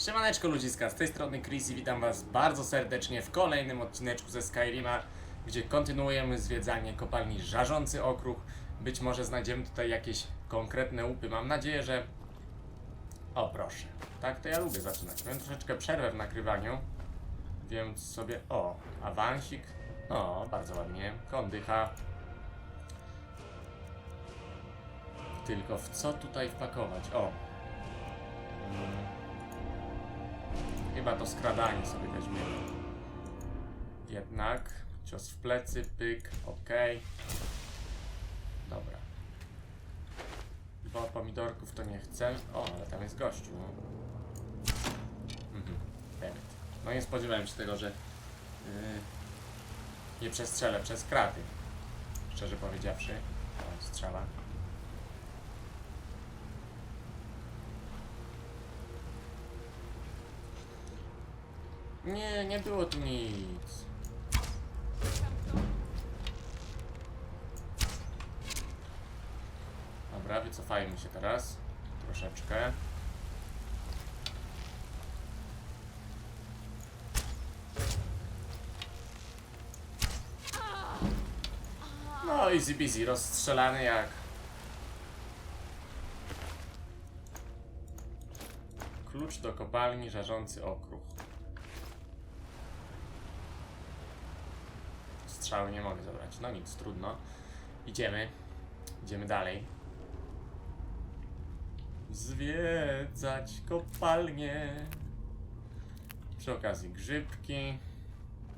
Siemaneczko ludziska, z tej strony Chris i witam was bardzo serdecznie w kolejnym odcineczku ze Skyrima, gdzie kontynuujemy zwiedzanie kopalni Żarzący Okruch. Być może znajdziemy tutaj jakieś konkretne łupy. Mam nadzieję, że... O proszę, tak to ja lubię zaczynać. Miałem troszeczkę przerwę w nagrywaniu, więc sobie... O, awansik. O, bardzo ładnie. Kondycha. Tylko w co tutaj wpakować? O. Mm. Chyba to skradanie sobie weźmiemy. Jednak cios w plecy, pyk, ok. Dobra. Bo pomidorków to nie chcę. O, ale tam jest gościu. Mhm. No nie spodziewałem się tego, że yy, nie przestrzelę przez kraty. Szczerze powiedziawszy. O, strzała. Nie, nie było tu nic. Dobra, wycofajmy się teraz. Troszeczkę. No, easy busy, rozstrzelany jak... Klucz do kopalni, żarzący okruch. Strzały nie mogę zabrać. No nic, trudno. Idziemy. Idziemy dalej. Zwiedzać kopalnię. Przy okazji grzybki.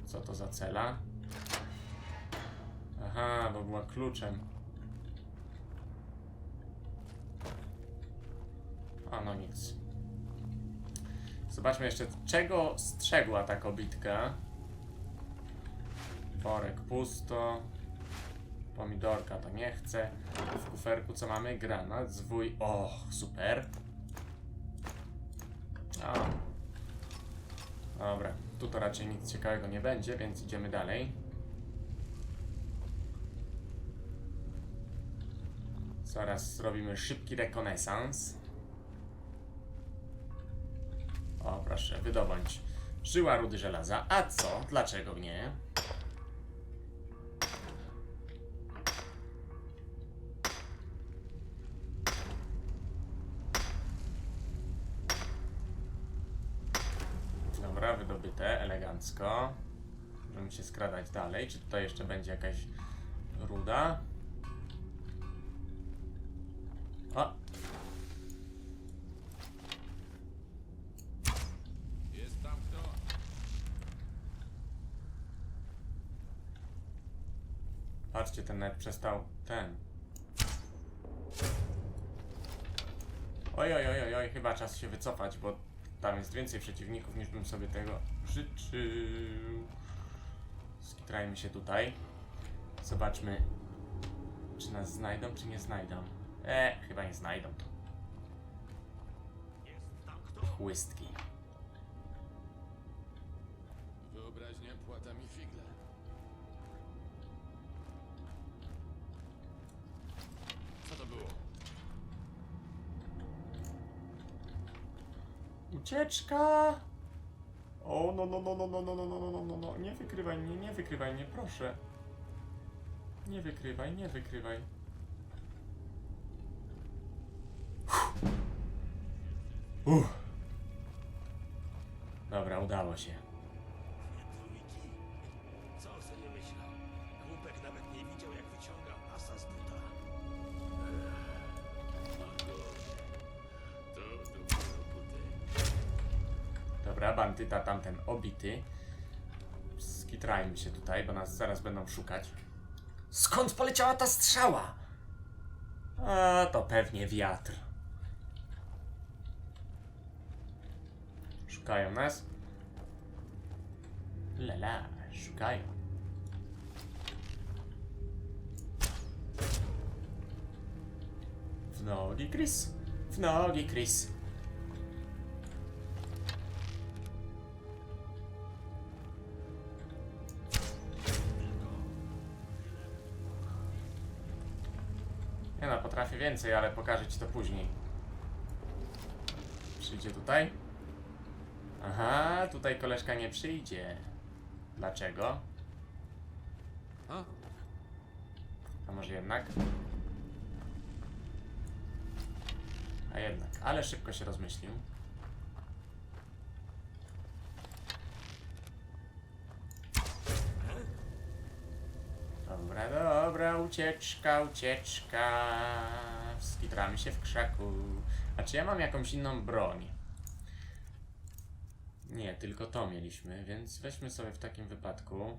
Co to za cela? Aha, bo była kluczem. A no nic. Zobaczmy jeszcze, czego strzegła ta kobitka. Worek pusto. Pomidorka to nie chcę. W kuferku co mamy? Granat, zwój. O, super. A. Dobra, tu to raczej nic ciekawego nie będzie, więc idziemy dalej. Zaraz zrobimy szybki rekonesans. O, proszę, wydobądź. Żyła rudy żelaza. A co? Dlaczego nie? Czy tutaj jeszcze będzie jakaś ruda? O! Jest tam kto? Patrzcie, ten nawet przestał. Ten. Oj, oj, oj, oj, oj, chyba czas się wycofać, bo tam jest więcej przeciwników niż bym sobie tego życzył. Skitrajmy się tutaj. Zobaczmy, czy nas znajdą, czy nie znajdą. E, chyba nie znajdą to. Chłystki. Wyobraźnia płata mi figle. Co to było? Ucieczka! O, no, no, no, no, no, no, no, no, no, no, no, no, nie wykrywaj mnie, nie wykrywaj mnie, proszę. Nie wykrywaj, nie wykrywaj. Uff. Dobra, udało się. Bandyta tamten obity. Skitrajmy się tutaj, bo nas zaraz będą szukać. Skąd poleciała ta strzała? A, to pewnie wiatr. Szukają nas. Lala, szukają. W nogi, Chris. W nogi, Chris. Więcej, ale pokażę ci to później. Przyjdzie tutaj. Aha, tutaj koleżka nie przyjdzie. Dlaczego? A? Może jednak? A jednak, ale szybko się rozmyślił. Ucieczka, ucieczka. Skitramy się w krzaku. A czy ja mam jakąś inną broń? Nie, tylko to mieliśmy, więc weźmy sobie w takim wypadku.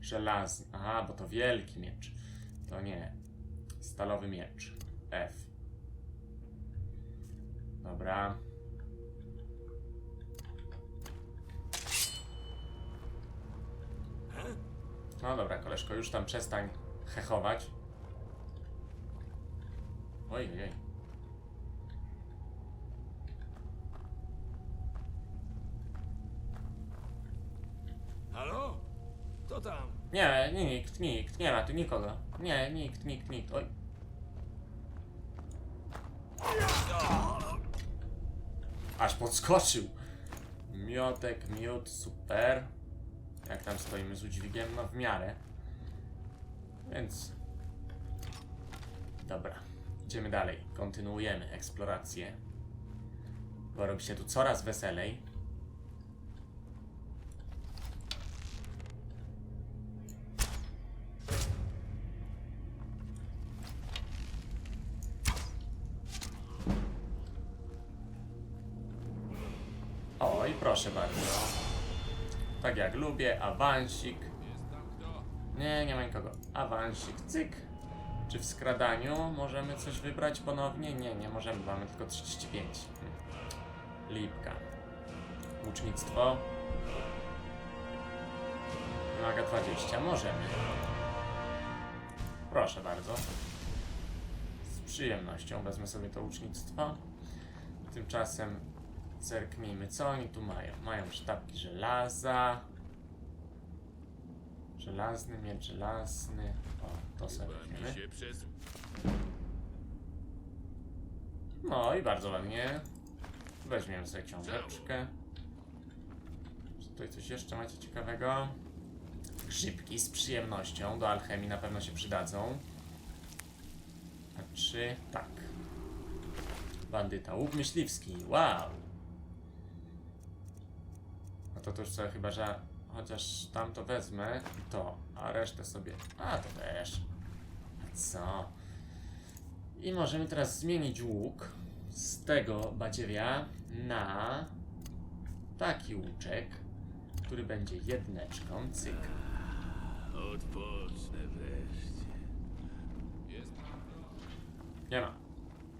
Żelazny. Aha, bo to wielki miecz. To nie. Stalowy miecz. F. Dobra. No dobra, koleżko, już tam przestań hechować. Oj, oj. Halo? Kto tam? Nie, nie, nikt, nikt, nie ma tu nikogo. Nie, nikt, nikt, nikt. Oj. Aż podskoczył. Miotek, miód, super. Jak tam stoimy z udźwigiem? No w miarę. Więc... Dobra. Idziemy dalej. Kontynuujemy eksplorację. Bo robi się tu coraz weselej. Oj, proszę bardzo. Tak jak lubię, awansik. Nie, nie ma nikogo. Awansik, cyk. Czy w skradaniu możemy coś wybrać ponownie? Nie, nie możemy, mamy tylko 35. Hmm. Lipka. Łucznictwo. Wymaga 20, możemy. Proszę bardzo. Z przyjemnością wezmę sobie to łucznictwo. Tymczasem zerknijmy, co oni tu mają. Mają sztabki żelaza. Żelazny, miecz żelazny. O, to sobie weźmiemy. No i bardzo ładnie. Weźmiemy sobie książeczkę. Czy tutaj coś jeszcze macie ciekawego? Grzybki z przyjemnością. Do alchemii na pewno się przydadzą. A czy... Tak. Bandyta. Łuk myśliwski. Wow. To to już sobie chyba, że... Chociaż tam to wezmę i to, a resztę sobie... A, to też. Co? I możemy teraz zmienić łuk z tego badziewia na taki łuczek, który będzie jedneczką, cyk. Odpocznę wreszcie. Nie ma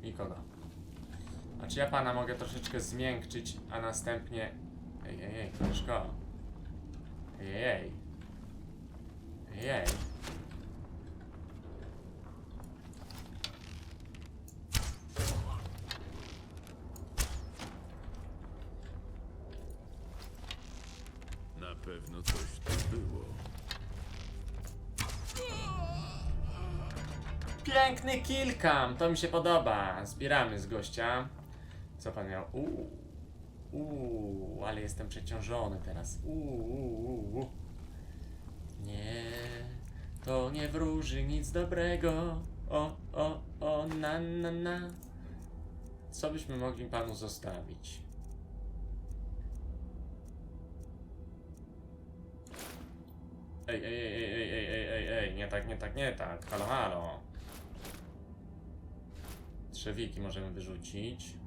nikogo. A czy ja pana mogę troszeczkę zmiękczyć, a następnie... Ej, ej, ej, koleżko. Ej, ej, ej. Ej, ej. Na pewno coś tu było. Piękny kilkam, to mi się podoba. Zbieramy z gościa. Co pan miał? Uuu, Uuu, ale jestem przeciążony teraz. Uuu, uuu. Nie, to nie wróży nic dobrego. O, o, o, na, na, na. Co byśmy mogli panu zostawić? Ej, ej, ej, ej, ej, ej, ej, ej, nie tak, nie tak, nie tak. Halo, halo. Trzewiki możemy wyrzucić.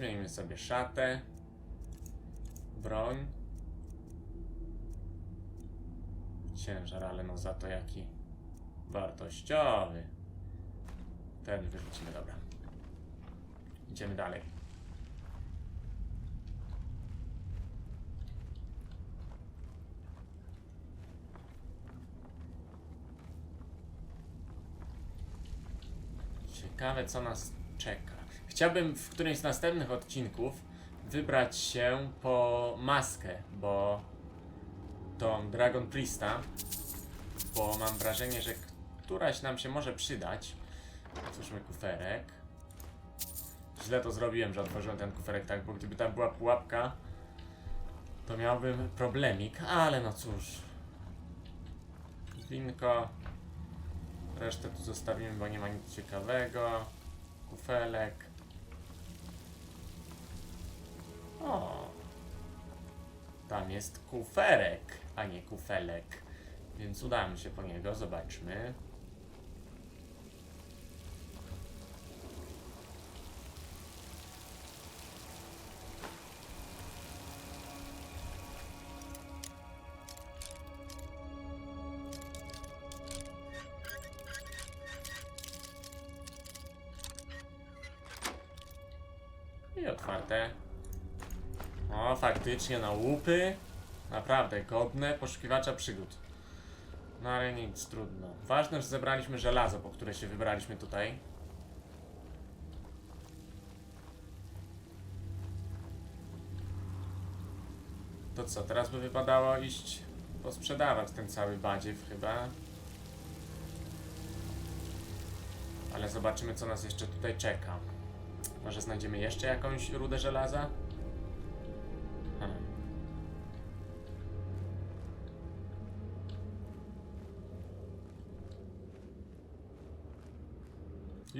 Zmienimy sobie szatę. Broń. Ciężar, ale no za to jaki wartościowy. Ten wyrzucimy, dobra. Idziemy dalej. Ciekawe, co nas czeka. Chciałbym w którymś z następnych odcinków wybrać się po maskę, bo tą Dragon Priesta, bo mam wrażenie, że któraś nam się może przydać. Otwórzmy kuferek. Źle to zrobiłem, że otworzyłem ten kuferek tak, bo gdyby tam była pułapka, to miałbym problemik, ale no cóż. Winko. Resztę tu zostawimy, bo nie ma nic ciekawego. Kufelek. O. Tam jest kuferek, a nie kufelek. Więc udamy się po niego, zobaczmy. I otwarte. O, faktycznie na łupy. Naprawdę godne poszukiwacza przygód. No ale nic, trudno. Ważne, że zebraliśmy żelazo, po które się wybraliśmy tutaj. To co, teraz by wypadało iść posprzedawać ten cały badziew chyba. Ale zobaczymy, co nas jeszcze tutaj czeka. Może znajdziemy jeszcze jakąś rudę żelaza?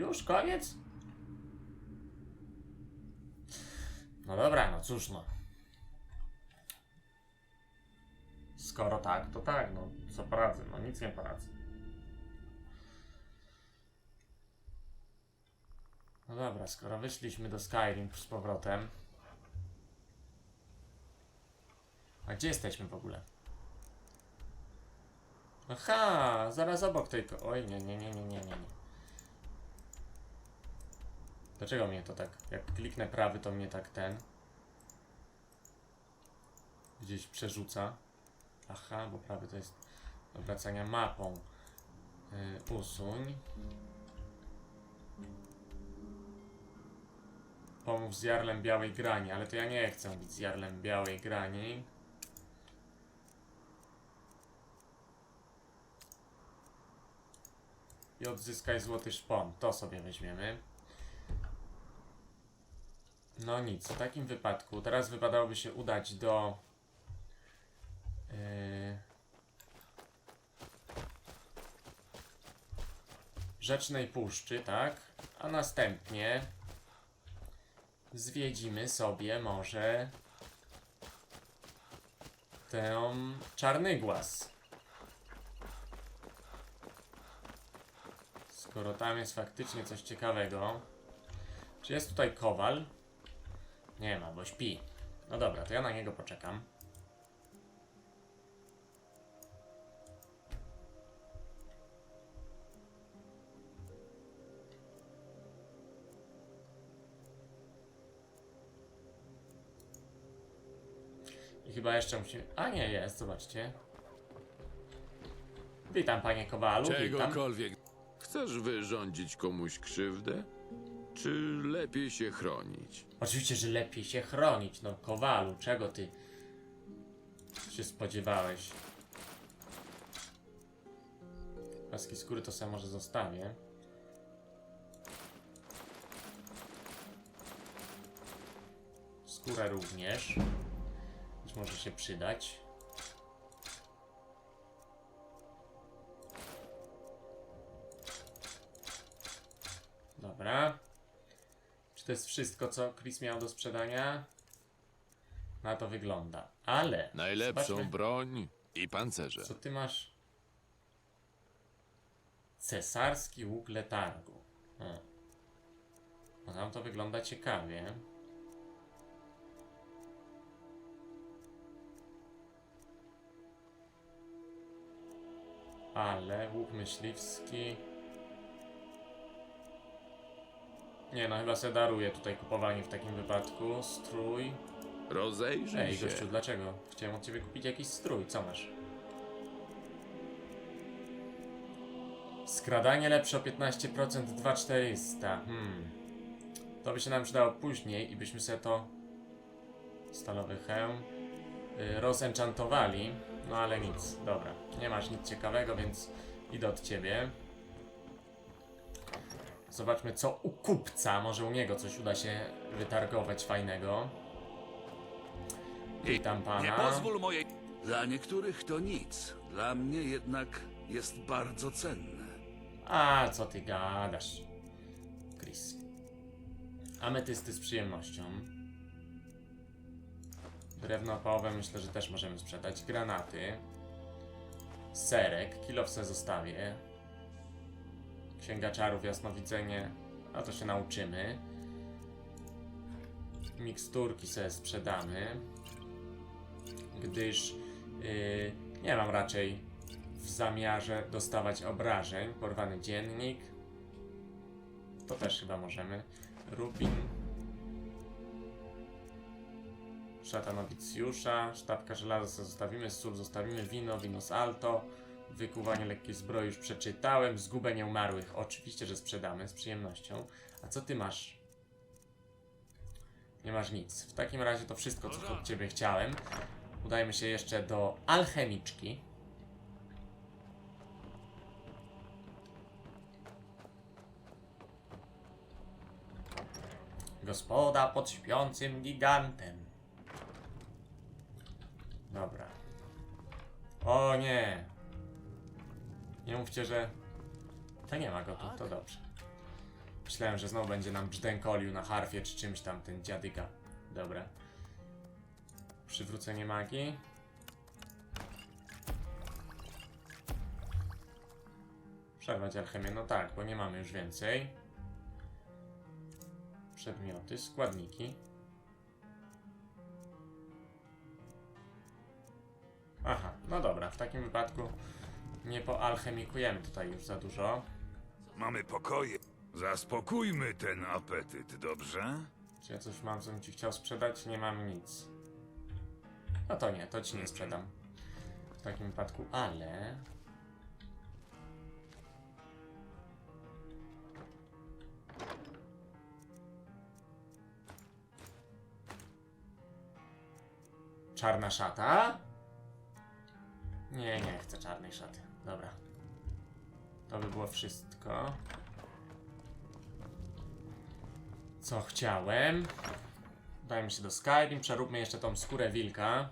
Już koniec? No dobra, no cóż no. Skoro tak, to tak, no co poradzę, no nic nie poradzę. No dobra, skoro wyszliśmy do Skyrim z powrotem. A gdzie jesteśmy w ogóle? Aha, zaraz obok tej... Oj, nie, nie, nie, nie, nie, nie. nie. Dlaczego mnie to tak... Jak kliknę prawy, to mnie tak ten... Gdzieś przerzuca. Aha, bo prawy to jest do wracania mapą. Yy, usuń. Pomów z Jarlem Białej Grani, ale to ja nie chcę być z Jarlem Białej Grani. I odzyskaj złoty szpon. To sobie weźmiemy. No nic, w takim wypadku teraz wypadałoby się udać do yy, Rzecznej Puszczy, tak? A następnie zwiedzimy sobie może tę czarny głaz. Skoro tam jest faktycznie coś ciekawego. Czy jest tutaj kowal? Nie ma, bo śpi. No dobra, to ja na niego poczekam. I chyba jeszcze musimy... A nie, jest, zobaczcie. Witam, panie Kowalu, witam. Czegokolwiek. Chcesz wyrządzić komuś krzywdę? Czy lepiej się chronić? Oczywiście, że lepiej się chronić, no Kowalu, czego ty się spodziewałeś? Paski skóry to sobie może zostawię. Skórę również. Być może się przydać. Dobra. To jest wszystko, co Chris miał do sprzedania? Na to wygląda. Ale. Najlepszą zobaczmy, broń i pancerze. Co ty masz? Cesarski łuk letargu. Hmm. No tam to wygląda ciekawie. Ale łuk myśliwski. Nie no, chyba se daruję tutaj kupowanie w takim wypadku. Strój. Rozejrzyj Ej, się. gościu, dlaczego? Chciałem od ciebie kupić jakiś strój, co masz? Skradanie lepsze o 15%, 2400. Hmm. To by się nam przydało później i byśmy sobie to Stalowy hełm. Y, rozenchantowali, no ale nic, dobra. Nie masz nic ciekawego, więc idę od ciebie. Zobaczmy co u kupca, może u niego coś uda się wytargować fajnego. Witam Nie pana. pozwól mojej. Dla niektórych to nic, dla mnie jednak jest bardzo cenne. A, co ty gadasz? Chris. Ametysty z przyjemnością. Drewno opałowe myślę, że też możemy sprzedać. Granaty. Serek. Kilo se zostawię. Księga czarów, jasnowidzenie. A to się nauczymy. Miksturki sobie sprzedamy. Gdyż yy, nie mam raczej w zamiarze dostawać obrażeń. Porwany dziennik. To też chyba możemy. Rubin. Szata nowicjusza. Sztabka żelaza zostawimy. Sól zostawimy. Wino. Wino z alto. Wykuwanie lekkiej zbroi już przeczytałem. Zgubę nieumarłych. Oczywiście, że sprzedamy z przyjemnością. A co ty masz? Nie masz nic. W takim razie to wszystko, co od ciebie chciałem. Udajmy się jeszcze do alchemiczki. Gospoda pod śpiącym gigantem. Dobra. O nie. Nie mówcie, że... To nie ma go tu, to dobrze. Myślałem, że znowu będzie nam brzdękolił na harfie czy czymś tam ten dziadyga. Dobra. Przywrócenie magii. Przerwać alchemię, no tak, bo nie mamy już więcej. Przedmioty, składniki. Aha, no dobra, w takim wypadku nie poalchemikujemy tutaj już za dużo. Mamy pokoje. Zaspokójmy ten apetyt, dobrze? Czy ja coś mam, co bym ci chciał sprzedać? Nie mam nic. No to nie, to ci nie sprzedam. W takim wypadku, ale... Czarna szata? Nie, nie chcę czarnej szaty. Dobra. To by było wszystko. Co chciałem? Dajmy się do Skyrim, przeróbmy jeszcze tą skórę wilka.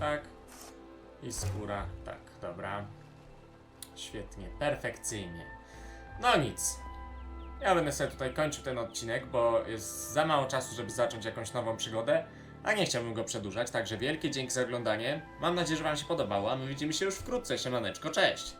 Tak. I skóra, tak, dobra. Świetnie, perfekcyjnie. No nic. Ja będę sobie tutaj kończył ten odcinek, bo jest za mało czasu, żeby zacząć jakąś nową przygodę, a nie chciałbym go przedłużać, także wielkie dzięki za oglądanie. Mam nadzieję, że Wam się podobało, a my widzimy się już wkrótce. Siemaneczko, cześć!